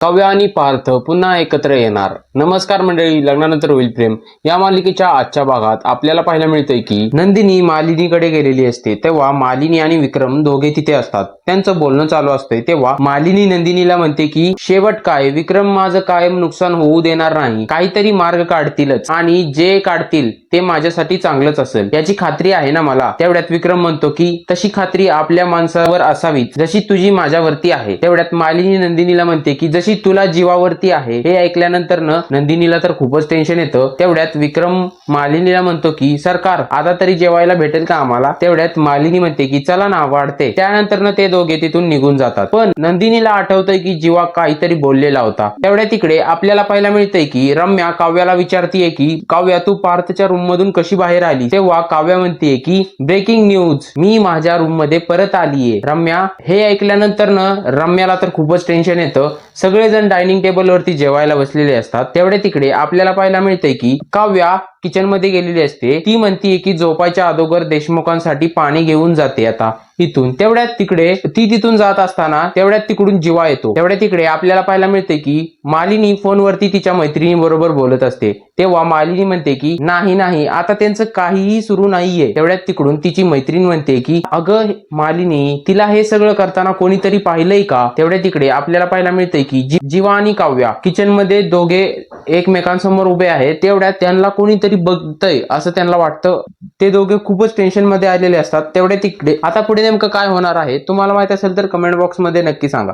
काव्य आणि पार्थ पुन्हा एकत्र येणार. नमस्कार मंडळी लग्नानंतर होईल प्रेम. या मालिकेच्या आजच्या भागात आपल्याला पाहायला मिळतंय की नंदिनी मालिनीकडे गेलेली असते. तेव्हा मालिनी आणि विक्रम दोघे तिथे असतात. त्यांचं बोलणं चालू असतंय. तेव्हा मालिनी नंदिनीला म्हणते की शेवट काय? विक्रम माझं कायम नुकसान होऊ देणार नाही. काहीतरी मार्ग काढतीलच आणि जे काढतील ते माझ्यासाठी चांगलंच असेल. याची खात्री आहे ना मला? तेवढ्यात विक्रम म्हणतो की तशी खात्री आपल्या माणसावर असावी जशी तुझी माझ्यावरती आहे. तेवढ्यात मालिनी नंदिनीला म्हणते की जशी तुला जीवावरती आहे. हे ऐकल्यानंतर न नंदिनीला तर खूपच टेन्शन येतं. तेवढ्यात विक्रम मालिनीला म्हणतो की सरकार आता तरी जेवायला भेटेल का आम्हाला? तेवढ्यात मालिनी म्हणते की चला ना वाढते. त्यानंतर न ते दोघे तिथून निघून जातात. पण नंदिनीला आठवतंय की जीवा काहीतरी बोललेला होता. तेवढ्या तिकडे आपल्याला पाहायला मिळतंय की रम्या काव्याला विचारतीये की काव्या तू पार्थच्या रूम मधून कशी बाहेर आली? तेव्हा काव्या म्हणते की ब्रेकिंग न्यूज मी माझ्या रूममध्ये परत आलीये. रम्या हे ऐकल्यानंतर न रम्याला तर खूपच टेन्शन येतं. सगळेजण डायनिंग टेबलवरती जेवायला बसलेले असतात. तेवढे तिकडे आपल्याला पाहायला मिळते की काव्या किचनमध्ये गेलेली असते. ती म्हणतीये की झोपायच्या अगोदर देशमुखांसाठी पाणी घेऊन जाते आता. इथून तेवढ्यात तिकडे ती तिथून जात असताना तेवढ्यात तिकडून जिवा येतो. तेवढ्या तिकडे आपल्याला पाहायला मिळते की मालिनी फोनवरती तिच्या मैत्रिणी बरोबर बोलत असते. तेव्हा मालिनी म्हणते की नाही नाही आता त्यांचं काहीही सुरू नाहीये. तेवढ्यात तिकडून तिची मैत्रीण म्हणते की अगं मालिनी तिला हे सगळं करताना कोणीतरी पाहिलंय का? तेवढ्या तिकडे आपल्याला पाहायला मिळते की जिवा जीवा आणि काव्या किचनमध्ये दोघे एकमेकांसमोर उभे आहेत तेवढ्यात त्यांना कोणीतरी बघतय असं त्यांना वाटतं. ते दोघे खूपच टेन्शनमध्ये आलेले असतात तेवढे तिकडे. आता पुढे नेमकं काय होणार आहे तुम्हाला माहीत असेल तर कमेंट बॉक्समध्ये नक्की सांगा.